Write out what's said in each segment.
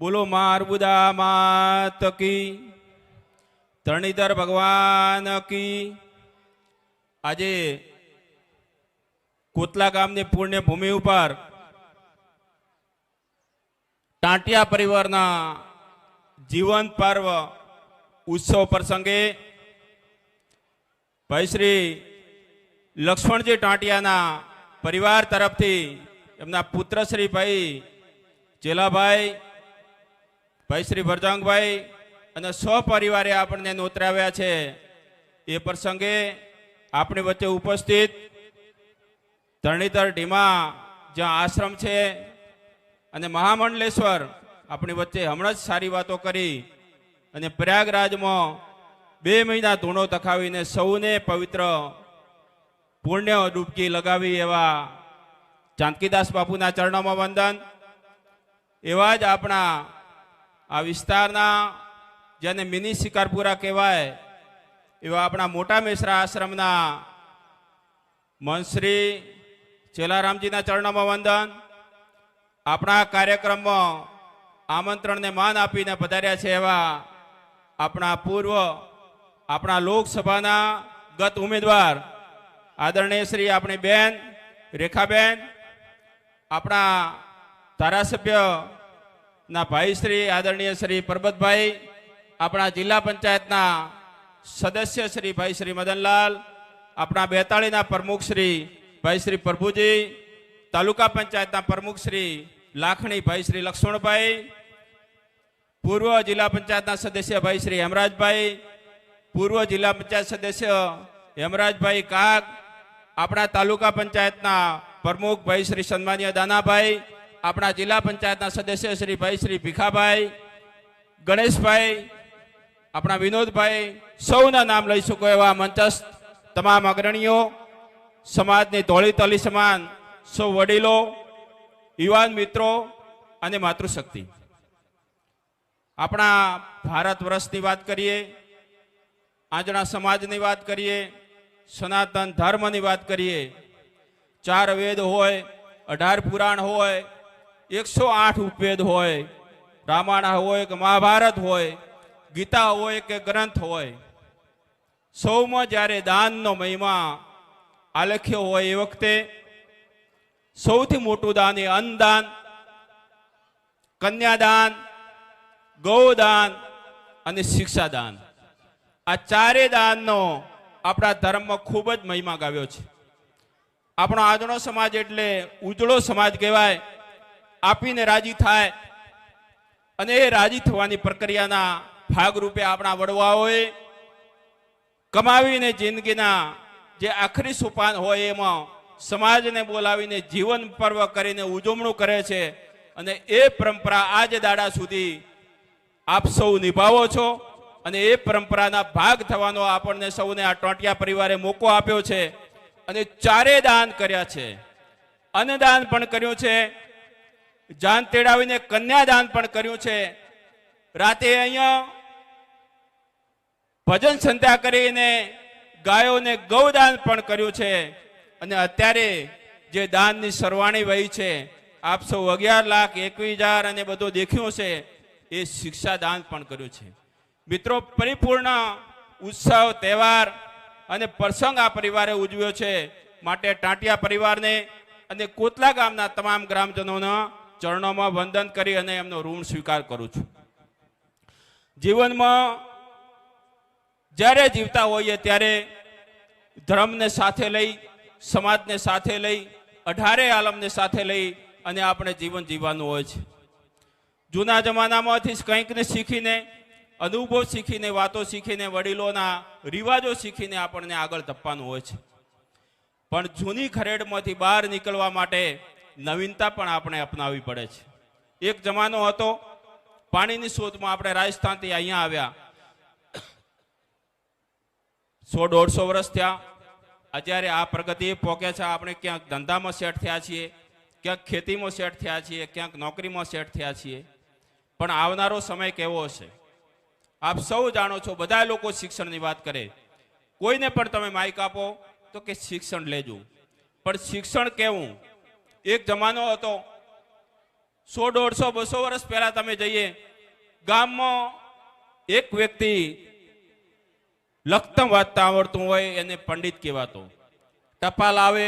બોલો મારબુદા માત કી ધરણીધર ભગવાન કી. આજે કોતલા ગામની પુણ્યભૂમિ ઉપર ટાંટિયા પરિવારના જીવન પર્વ ઉત્સવ પ્રસંગે ભાઈ શ્રી લક્ષ્મણજી ટાંટિયાના પરિવાર તરફથી એમના પુત્ર શ્રી ભાઈ ચેલાભાઈ ભાઈ શ્રી ભરજંગભાઈ અને સપરિવારે આપણને નોતરાવ્યા છે. એ પ્રસંગે આપણી વચ્ચે ઉપસ્થિત ધરણીધર ઢીમા, જ્યાં આશ્રમ છે, અને મહામંડલેશ્વર આપણી વચ્ચે હમણાં જ સારી વાતો કરી અને પ્રયાગરાજમાં બે મહિના ધૂણો તખાવીને સૌને પવિત્ર પુણ્ય ડૂબકી લગાવી એવા જાનકીદાસ બાપુના ચરણોમાં વંદન. એવા જ આપણા આ વિસ્તારના જેને મિની શિકારપુરા કહેવાય, એવા આપણા મોટા મેસરા આશ્રમના મનશ્રી ચેલારામજીના ચરણોમાં વંદન. આપણા કાર્યક્રમમાં આમંત્રણને માન આપીને પધાર્યા છે એવા આપણા પૂર્વ, આપણા લોકસભાના ગત ઉમેદવાર, આદરણીય શ્રી આપણી બેન રેખાબેન, આપણા ધારાસભ્ય ના ભાઈ શ્રી આદરણીય શ્રી પરબતભાઈ, આપણા જિલ્લા પંચાયતના સદસ્ય શ્રી ભાઈ શ્રી મદનલાલ, આપણા બેતાળીના પ્રમુખ શ્રી ભાઈ શ્રી પ્રભુજી, તાલુકા પંચાયતના પ્રમુખ શ્રી લાખણી ભાઈ શ્રી લક્ષ્મણભાઈ, પૂર્વ જિલ્લા પંચાયતના સદસ્ય ભાઈ શ્રી હેમરાજભાઈ, પૂર્વ જિલ્લા પંચાયત સદસ્ય હેમરાજભાઈ કાગ, આપણા તાલુકા પંચાયતના પ્રમુખ ભાઈ શ્રી સન્માનીય દાનાભાઈ આપણા જિલ્લા પંચાયતના સદસ્ય શ્રી ભાઈ શ્રી ભીખાભાઈ, ગણેશભાઈ, આપણા વિનોદભાઈ, સૌના નામ લઈ શકો એવા મંચસ્થ તમામ અગ્રણીઓ, સમાજની ધોળી તલી સમાન સૌ વડીલો, યુવાન મિત્રો અને માતૃશક્તિ. આપણા ભારત વર્ષની વાત કરીએ આજના સમાજની વાત કરીએ, સનાતન ધર્મની વાત કરીએ, ચાર વેદ હોય, અઢાર પુરાણ હોય એકસો આઠ ઉપવેદ હોય, રામાયણ હોય કે મહાભારત હોય, ગીતા હોય કે ગ્રંથ હોય, સૌમાં જ્યારે દાનનો મહિમા આલેખ્યો હોય એ વખતે સૌથી મોટું દાન એ અન્નદાન, કન્યાદાન, ગૌદાન અને શિક્ષાદાન. આ ચારે દાનનો આપણા ધર્મમાં ખૂબ જ મહિમા ગાવ્યો છે. આપણો આજનો સમાજ એટલે ઉજળો સમાજ કહેવાય. આપીને રાજી થાય અને એ રાજી થવાની પ્રક્રિયાના ભાગરૂપે આપણા વડવાઓએ કમાવીને જિંદગીના જે આખરી સોપાન હોય એમાં સમાજને બોલાવીને જીવન પર્વ કરીને ઉજવણું કરે છે અને એ પરંપરા આજ દાડા સુધી આપ સૌ નિભાવો છો અને એ પરંપરાના ભાગ થવાનો આપણને સૌને આ ટોટિયા પરિવારે મોકો આપ્યો છે અને ચારે દાન કર્યા છે. અન્નદાન પણ કર્યું છે. જાન તેડાવીને કન્યાદાન પણ કર્યું છે. રાતે અહીંયા ભજન સંધ્યા કરીને ગાયોને ગૌદાન પણ કર્યું છે. અને અત્યારે જે દાનની સરવાણી વહી છે, આપ સૌ અગિયાર લાખ એકવીસ હજાર અને બધું દેખ્યું છે, એ શિક્ષા દાન પણ કર્યું છે. મિત્રો, પરિપૂર્ણ ઉત્સવ, તહેવાર અને પ્રસંગ આ પરિવારે ઉજવ્યો છે. માટે ટાંટિયા પરિવારને અને કોતલા ગામના તમામ ગ્રામજનોના ચરણોમાં વંદન કરી અને એમનો ઋણ સ્વીકાર કરું છું. જીવનમાં જ્યારે જીવતા હોઈએ ત્યારે ધર્મને સાથે લઈ, સમાજને સાથે લઈ, અઢારે આલમને સાથે લઈ અને આપણે જીવન જીવવાનું હોય છે. જૂના જમાનામાંથી કંઈકને શીખીને, અનુભવ શીખીને, વાતો શીખીને, વડીલોના રિવાજો શીખીને આપણને આગળ ધપવાનું હોય છે. પણ જૂની ખરેડમાંથી બહાર નીકળવા માટે નવીનતા પણ આપણે અપનાવવી પડે છે. એક જમાનો હતો, પાણીની શોધમાં આપણે રાજસ્થાનથી અહીંયા આવ્યા. સો દોઢસો વર્ષ થયા. અત્યારે આ પ્રગતિ પોકે છે, આપણે ક્યાંક ધંધામાં સેટ થયા છીએ, ક્યાંક ખેતીમાં સેટ થયા છીએ, ક્યાંક નોકરીમાં સેટ થયા છીએ. પણ આવનારો સમય કેવો હશે? આપ સૌ જાણો છો, બધા લોકો શિક્ષણની વાત કરે. કોઈને પણ તમે માઇક આપો તો કે શિક્ષણ લેજો. પણ શિક્ષણ કેવું? એક જમાનો હતો. સો દોઢસો બસો વર્ષ પહેલા તમે જઈએ, ગામમાં એક વ્યક્તિ લખતમ વાંચતા આવડતું હોય એને પંડિત કહેવાતો. ટપાલ આવે,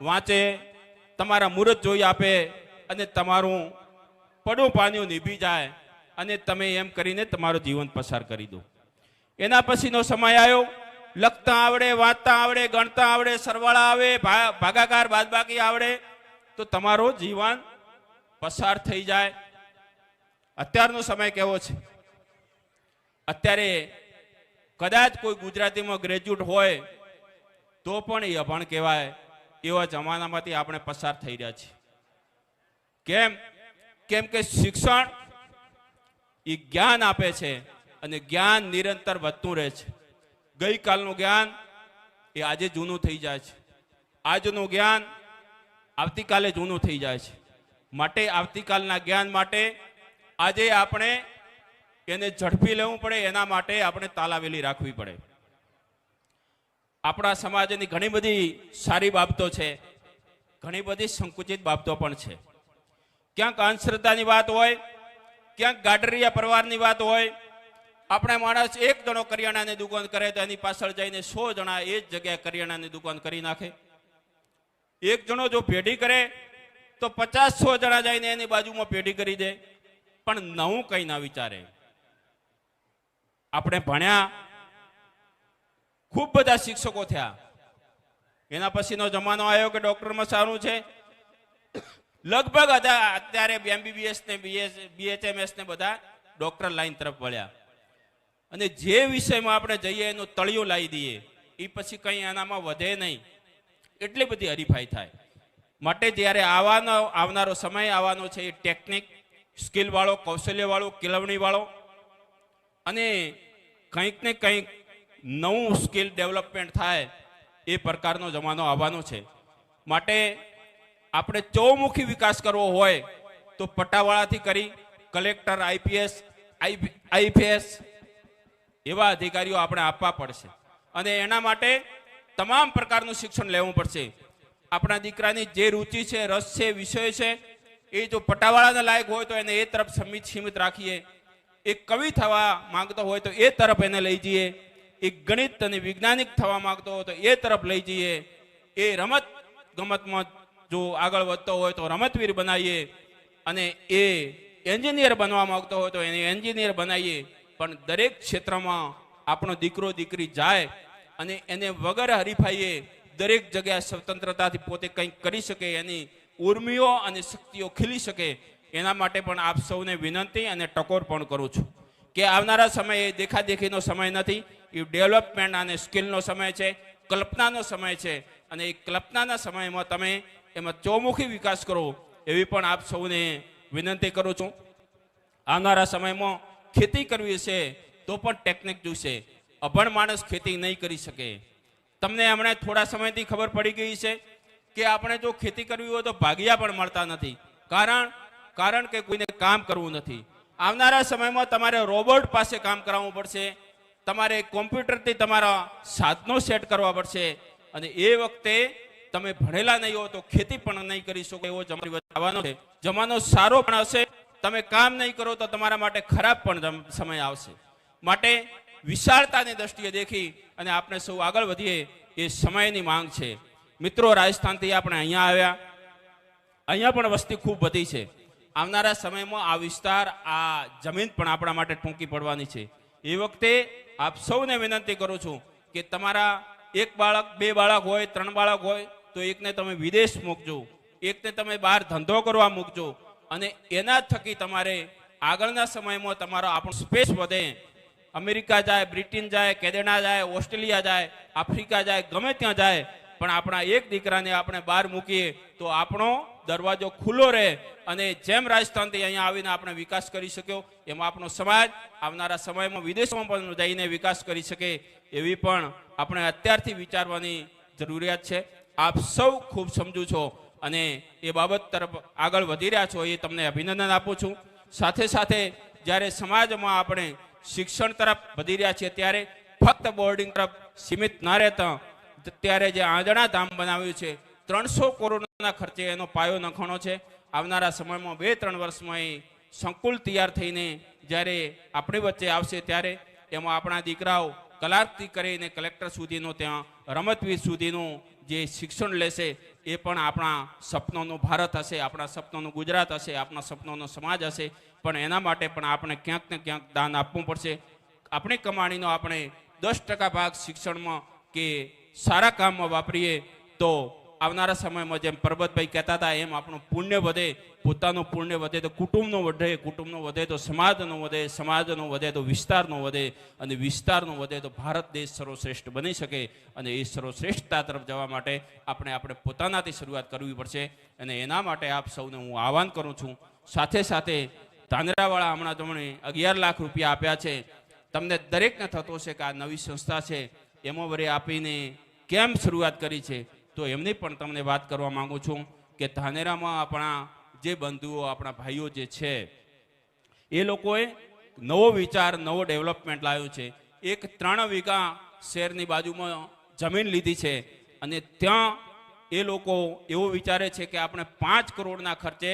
વાંચે, તમારા મુહૂર્ત જોઈ આપે અને તમારું પડું પાણીઓ નીભી જાય અને તમે એમ કરીને તમારું જીવન પસાર કરી દો. એના પછીનો સમય આવ્યો. લખતા આવડે, વાંચતા આવડે, ગણતા આવડે, સરવાળા આવે ભાગાકાર, બાદબાકી આવડે. તો તમારું જીવન પસાર થઈ જાય. અત્યારનો સમય કેવો છે? અત્યારે કદાચ કોઈ ગુજરાતીમાં ગ્રેજ્યુએટ હોય, તો પણ એ અભણ કહેવાય, એવા જમાનામાંથી આપણે પસાર થઈ રહ્યા છીએ. કેમ? કેમ કે શિક્ષણ એ જ્ઞાન આપે છે અને જ્ઞાન નિરંતર વધતું રહે છે. ગઈકાલનું જ્ઞાન એ આજે જૂનું થઈ જાય છે. આજનું જ્ઞાન આવતીકાલે જૂનું થઈ જાય છે. માટે આવતીકાલના જ્ઞાન માટે આજે આપણે એને ઝડપી લેવું પડે, એના માટે આપણે તાલાવેલી રાખવી પડે. આપણા સમાજની ઘણી બધી સારી બાબતો છે, ઘણી બધી સંકુચિત બાબતો પણ છે. ક્યાંક અંધશ્રદ્ધાની વાત હોય, ક્યાંક ગાડરિયા પરિવારની વાત હોય, આપણે માણસ એક જણો કરિયાણાની દુકાન કરે તો એની પાછળ જઈને સો જણા એ જ જગ્યાએ કરિયાણાની દુકાન કરી નાખે. એક જણો જો પેઢી કરે, તો પચાસ સો જણા જઈને એની બાજુમાં પેઢી કરી દે. પણ નવું કંઈ ના વિચારે. આપણે ભણ્યા, ખૂબ બધા શિક્ષકો થયા. એના પછીનો જમાનો આવ્યો કે ડોક્ટરમાં સારું છે. લગભગ હતા અત્યારે એમબીબીએસ ને બીએચએમએસ ને બધા ડોક્ટર લાઈન તરફ વળ્યા. અને જે વિષયમાં આપણે જઈએ એનું તળિયું લાવી દઈએ એ પછી કંઈ એનામાં વધે નહીં. એટલી બધી હરીફાઈ થાય? માટે જ્યારે આવવાનો, આવનારો સમય આવવાનો છે એ ટેકનિક, સ્કિલવાળો, કૌશલ્યવાળો કૌશલ્ય વાળો કેળવણી વાળો અને કંઈક ને કંઈક નવું સ્કિલ ડેવલપમેન્ટ થાય એ પ્રકારનો જમાનો આવવાનો છે. માટે આપણે ચૌમુખી વિકાસ કરવો હોય તો પટ્ટાવાળાથી કરી, કલેક્ટર, આઈપીએસ આઈપીએસ એવા અધિકારીઓ આપણે આપવા પડશે. અને એના માટે તમામ પ્રકારનું શિક્ષણ લેવું પડશે. આપણા દીકરાની જે રુચિ છે, રસ છે, વિષય છે, એ જો પટાવાળાના લાયક હોય તો એને એ તરફ સમિત સીમિત રાખીએ. એ કવિ થવા માંગતો હોય તો એ તરફ એને લઈ જઈએ. એ ગણિત અને વૈજ્ઞાનિક થવા માંગતો હોય તો એ તરફ લઈ જઈએ. એ રમત ગમતમાં જો આગળ વધતો હોય તો રમતવીર બનાવીએ અને એ એન્જિનિયર બનવા માંગતો હોય તો એને એન્જિનિયર બનાવીએ પણ દરેક ક્ષેત્રમાં આપણો દીકરો, દીકરી જાય અને એને વગર હરીફાઈએ દરેક જગ્યાએ સ્વતંત્રતાથી પોતે કંઈક કરી શકે, એની ઉર્મિઓ અને શક્તિઓ ખીલી શકે, એના માટે પણ આપ સૌને વિનંતી અને ટકોર પણ કરું છું કે આવનારા સમયે દેખાદેખીનો સમય નથી, એ ડેવલપમેન્ટ અને સ્કિલનો સમય છે, કલ્પનાનો સમય છે અને એ કલ્પનાના સમયમાં તમે એમાં ચોમુખી વિકાસ કરો, એવી પણ આપ સૌને વિનંતી કરું છું. આવનારા સમયમાં ખેતી કરવી છે તો પણ ટેકનિક જોઈશે અભણ માણસ ખેતી નહીં કરી શકે. તમને હમણાં થોડા સમયથી ખબર પડી ગઈ છે કે આપણે જો ખેતી કરવી હોય તો ભાગિયા પણ મળતા નથી. કારણ કારણ કે કોઈને કામ કરવું નથી. આવનારા સમયમાં તમારે રોબોટ પાસે કામ કરાવવું પડશે. તમારે કોમ્પ્યુટરથી તમારા સાધનો સેટ કરવા પડશે. અને એ વખતે તમે ભણેલા નહીં હો તો ખેતી પણ નહીં કરી શકો એવો જમાનો આવવાનો છે. જમાનો સારો પણ હશે તમે કામ નહીં કરો તો તમારા માટે ખરાબ પણ સમય આવશે. માટે વિશાળતાની દ્રષ્ટિએ દેખી અને આપણે સૌ આગળ વધીએ એ સમયની માંગ છે. મિત્રો, રાજસ્થાનથી આપણે અહીંયા આવ્યા. અહીંયા પણ વસ્તી ખૂબ વધી છે. આવનારા સમયમાં આ વિસ્તાર, આ જમીન પણ આપણા માટે ટૂંકી પડવાની છે. એ વખતે આપ સૌને વિનંતી કરું છું કે તમારા એક બાળક, બે બાળક હોય, ત્રણ બાળક હોય, તો એકને તમે વિદેશ મૂકજો. એકને તમે બહાર ધંધો કરવા મૂકજો. અને એના થકી તમારે આગળના સમયમાં તમારો આપણો સ્પેસ વધે અમેરિકા જાય, બ્રિટન જાય, કેનેડા જાય, ઓસ્ટ્રેલિયા જાય, આફ્રિકા જાય, ગમે ત્યાં જાય, પણ આપણા એક દીકરાને આપણે બહાર મૂકીએ તો આપણો દરવાજો ખુલ્લો રહે અને જેમ રાજસ્થાનથી અહીંયા આવીને આપણે વિકાસ કરી શક્યો, એમ આપણો સમાજ આવનારા સમયમાં વિદેશમાં પણ જઈને વિકાસ કરી શકે એવી પણ આપણે અત્યારથી વિચારવાની જરૂરિયાત છે. આપ સૌ ખૂબ સમજુ છો અને એ બાબત તરફ આગળ વધી રહ્યા છો એ તમને અભિનંદન આપું છું. સાથે સાથે જ્યારે સમાજમાં આપણે શિક્ષણ તરફ વધી રહ્યા છે. ત્યારે ફક્ત બોર્ડિંગ તરફ સીમિત ના રહેતા ત્યારે જે આંજણા ધામ બનાવ્યું છે, ત્રણસો કરોડના ખર્ચે એનો પાયો નખાણો છે. આવનારા સમયમાં બે, ત્રણ વર્ષમાં એ સંકુલ તૈયાર થઈને જ્યારે આપણી વચ્ચે આવશે ત્યારે એમાં આપણા દીકરાઓ કલાકથી કરીને કલેક્ટર સુધીનો ત્યાં, રમતવીર સુધીનું જે શિક્ષણ લેશે, એ પણ આપણા સપનોનું ભારત હશે, આપણા સપનોનું ગુજરાત હશે, આપણા સપનોનો સમાજ હશે. પણ એના માટે પણ આપણે ક્યાંક ને ક્યાંક દાન આપવું પડશે. આપણી કમાણીનો આપણે દસ ટકા ભાગ શિક્ષણમાં કે સારા કામમાં વાપરીએ તો આવનારા સમયમાં જેમ પરબતભાઈ કહેતા હતા, એમ આપણું પુણ્ય વધે, પોતાનું પુણ્ય વધે તો કુટુંબનું વધે કુટુંબનું વધે તો સમાજનું વધે સમાજનું વધે તો વિસ્તારનું વધે અને વિસ્તારનું વધે તો ભારત દેશ સર્વશ્રેષ્ઠ બની શકે અને એ સર્વશ્રેષ્ઠતા તરફ જવા માટે આપણે આપણે પોતાનાથી શરૂઆત કરવી પડશે અને એના માટે આપ સૌને હું આહવાન કરું છું. સાથે સાથે ધાનેરાવાળા હમણાં તમને અગિયાર લાખ રૂપિયા આપ્યા છે. તમને દરેકને થતો છે કે આ નવી સંસ્થા છે, એમાં વરે આપીને કેમ શરૂઆત કરી છે? તો એમની પણ તમને વાત કરવા માંગુ છું કે ધાનેરામાં આપણા જે બંધુઓ, આપણા ભાઈઓ જે છે, એ લોકોએ નવો વિચાર, નવો ડેવલપમેન્ટ લાવ્યો છે. એક ત્રણ વીઘા શહેરની બાજુમાં જમીન લીધી છે અને ત્યાં એ લોકો એવો વિચારે છે કે આપણે પાંચ કરોડના ખર્ચે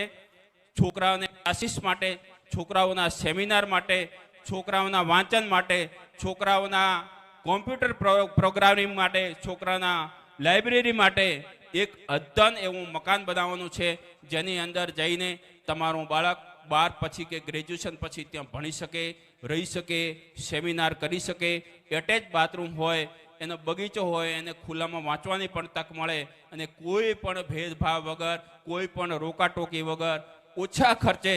છોકરાઓને ક્લાસીસ માટે, છોકરાઓના સેમિનાર માટે, છોકરાઓના વાંચન માટે, છોકરાઓના કોમ્પ્યુટર પ્રો- પ્રોગ્રામિંગ માટે, છોકરાના લાઇબ્રેરી માટે એક અદ્દન એવું મકાન બનાવવાનું છે, જેની અંદર જઈને તમારું બાળક બાર પછી કે ગ્રેજ્યુએશન પછી ત્યાં ભણી શકે, રહી શકે, સેમિનાર કરી શકે, એટેચ બાથરૂમ હોય, એનો બગીચો હોય, એને ખુલ્લામાં વાંચવાની પણ તક મળે, અને કોઈ પણ ભેદભાવ વગર, કોઈ પણ રોકાટોકી વગર ઓછા ખર્ચે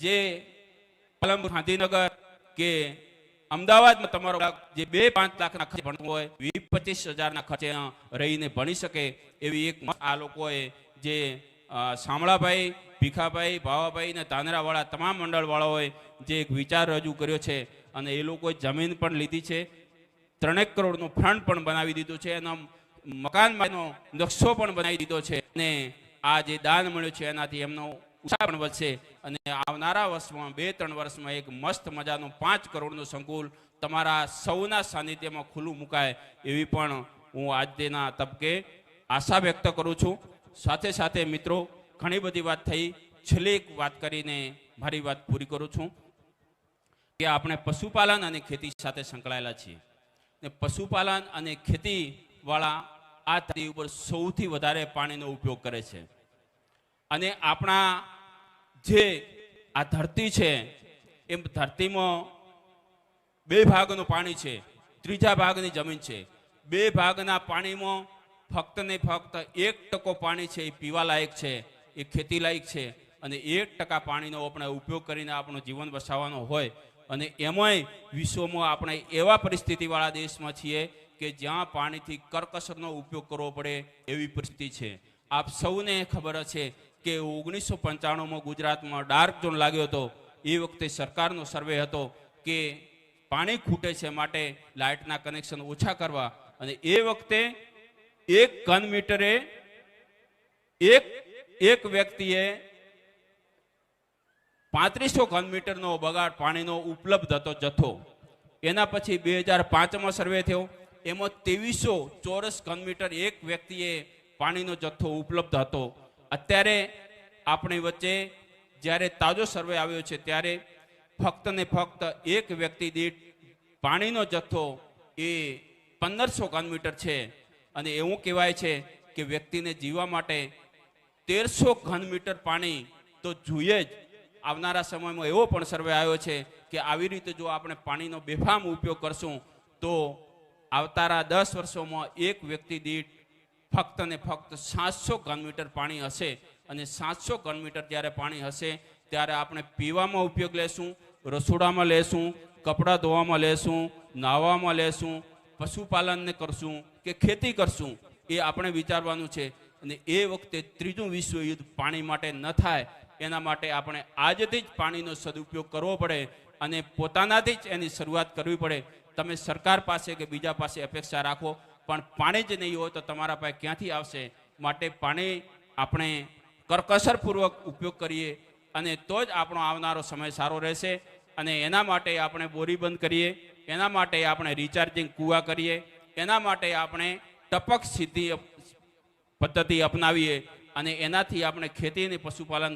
જે પાલનપુર ગાંધીનગર કે અમદાવાદમાં તમારો જે બે પાંચ લાખના ખર્ચે ભણતું હોય, વીસ પચીસ હજારના ખર્ચે રહીને ભણી શકે એવી એક આ લોકોએ જે શામળાભાઈ, ભીખાભાઈ, ભાવાભાઈ ને તાંદરાવાળા તમામ મંડળવાળાઓએ જે એક વિચાર રજૂ કર્યો છે અને એ લોકોએ જમીન પણ લીધી છે. ત્રણેક કરોડનો ફંડ પણ બનાવી દીધું છે એનો મકાન નકશો પણ બનાવી દીધો છે અને આ જે દાન મળ્યું છે એનાથી એમનો ઉત્સાહ પણ વધશે અને આવનારા વર્ષમાં બે, ત્રણ વર્ષમાં એક મસ્ત મજાનું પાંચ કરોડનું સંકુલ તમારા સૌના સાનિધ્યમાં ખુલ્લું મુકાય એવી પણ હું આજના તબકે આશા વ્યક્ત કરું છું. સાથે સાથે મિત્રો, ઘણી બધી વાત થઈ. છેલ્લી એક વાત કરીને મારી વાત પૂરી કરું છું કે આપણે પશુપાલન અને ખેતી સાથે સંકળાયેલા છીએ. ને પશુપાલન અને ખેતીવાળા આ ધરતી ઉપર સૌથી વધારે પાણીનો ઉપયોગ કરે છે. અને આપણા જે આ ધરતી છે એ ધરતીમાં બે ભાગનું પાણી છે, ત્રીજા ભાગની જમીન છે. બે ભાગના પાણીમાં ફક્ત ને ફક્ત એક ટકો પાણી છે, એ પીવા લાયક છે, એ ખેતી લાયક છે. અને એક ટકા પાણીનો આપણે ઉપયોગ કરીને આપણું જીવન બસાવવાનો હોય. અને એમાંય વિશ્વમાં આપણે એવા પરિસ્થિતિવાળા દેશમાં છીએ કે જ્યાં પાણીથી કરકસરનો ઉપયોગ કરવો પડે એવી પરિસ્થિતિ છે. આપ સૌને ખબર છે કે ઓગણીસો પંચાણુંમાં ગુજરાતમાં ડાર્ક ઝોન લાગ્યો હતો. એ વખતે સરકારનો સર્વે હતો કે પાણી ખૂટે છે માટે લાઇટના કનેક્શન ઓછા કરવા અને એ વખતે એક ઘન મીટરે એક એક વ્યક્તિએ પાંત્રીસો ઘન મીટરનો બગાડ પાણીનો ઉપલબ્ધ હતો જથ્થો. એના પછી બે હજાર પાંચમાં સર્વે થયો. એમાં ત્રેવીસો ચોરસ ઘન મીટર એક વ્યક્તિએ પાણીનો જથ્થો ઉપલબ્ધ હતો. અત્યારે આપણી વચ્ચે જ્યારે તાજો સર્વે આવ્યો છે, ત્યારે ફક્ત ને ફક્ત એક વ્યક્તિ દીઠ પાણીનો જથ્થો એ પંદરસો ઘન મીટર છે. અને એવું કહેવાય છે કે વ્યક્તિને જીવવા માટે તેરસો ઘન મીટર પાણી તો જોઈએ જ. આવનારા સમયમાં એવો પણ સર્વે આવ્યો છે કે આવી રીતે જો આપણે પાણીનો બેફામ ઉપયોગ કરશું, તો આવતારા દસ વર્ષોમાં એક વ્યક્તિ દીઠ ફક્ત ને ફક્ત સાતસો ઘન પાણી હશે અને સાતસો ઘન જ્યારે પાણી હશે ત્યારે આપણે પીવામાં ઉપયોગ લેશું, રસોડામાં લેશું, કપડાં ધોવામાં લેશું, નાહવામાં લેશું, પશુપાલનને કરશું કે ખેતી કરશું એ આપણે વિચારવાનું છે. અને એ વખતે ત્રીજું વિશ્વયુદ્ધ પાણી માટે ન થાય એના માટે આપણે આજથી જ પાણીનો સદુપયોગ કરવો પડે અને પોતાનાથી જ એની શરૂઆત કરવી પડે. તમે સરકાર પાસે કે બીજા પાસે અપેક્ષા રાખો પણ પાણી જ નહીં હોય તો તમારા પાસે ક્યાંથી આવશે? માટે પાણી આપણે કરકસરપૂર્વક ઉપયોગ કરીએ અને તો જ આપણો આવનારો સમય સારો રહેશે અને એના માટે આપણે બોરી બંધ કરીએ, એના માટે આપણે રિચાર્જિંગ કૂવા કરીએ, એના માટે આપણે ટપક સિદ્ધિ પદ્ધતિ અપનાવીએ અને એનાથી આપણે ખેતી અને પશુપાલન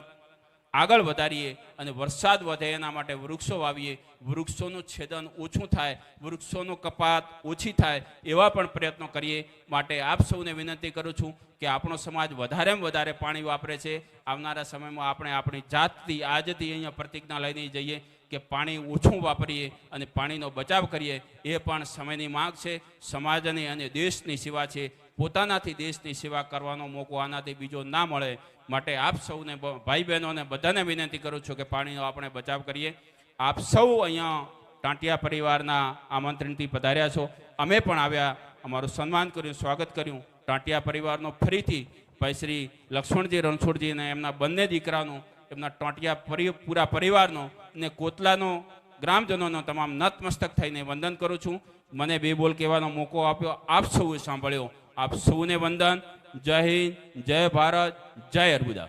આગળ વધારીએ અને વરસાદ વધે એના માટે વૃક્ષો વાવીએ. વૃક્ષોનું છેદન ઓછું થાય, વૃક્ષોનો કપાત ઓછી થાય એવા પણ પ્રયત્નો કરીએ માટે આપ સૌને વિનંતી કરું છું કે આપણો સમાજ વધારેમાં વધારે પાણી વાપરે છે. આવનારા સમયમાં આપણે આપણી જાતથી આજથી અહીંયા પ્રતિજ્ઞા લઈને જઈએ કે પાણી ઓછું વાપરીએ અને પાણીનો બચાવ કરીએ એ પણ સમયની માંગ છે. સમાજની અને દેશની સેવા છે. પોતાનાથી દેશની સેવા કરવાનો મોકો આનાથી બીજો ના મળે. માટે આપ સૌને ભાઈ બહેનોને બધાને વિનંતી કરું છું કે પાણીનો આપણે બચાવ કરીએ. આપ સૌ અહીંયા ટાંટિયા પરિવારના આમંત્રણથી પધાર્યા છો. અમે પણ આવ્યા, અમારું સન્માન કર્યું, સ્વાગત કર્યું. ટાંટિયા પરિવારનો ફરીથી ભાઈ શ્રી લક્ષ્મણજી રણછોડજી અને એમના બંને દીકરાનું, એમના ટાંટિયા પરિ, પૂરા પરિવારનો અને કોતલાનો, ગ્રામજનોનો તમામ નતમસ્તક થઈને વંદન કરું છું. મને બે બોલ કહેવાનો મોકો આપ્યો, આપ સૌએ સાંભળ્યો. આપ સૌને વંદન. જય હિન્દ જય ભારત જય અર્બુદા.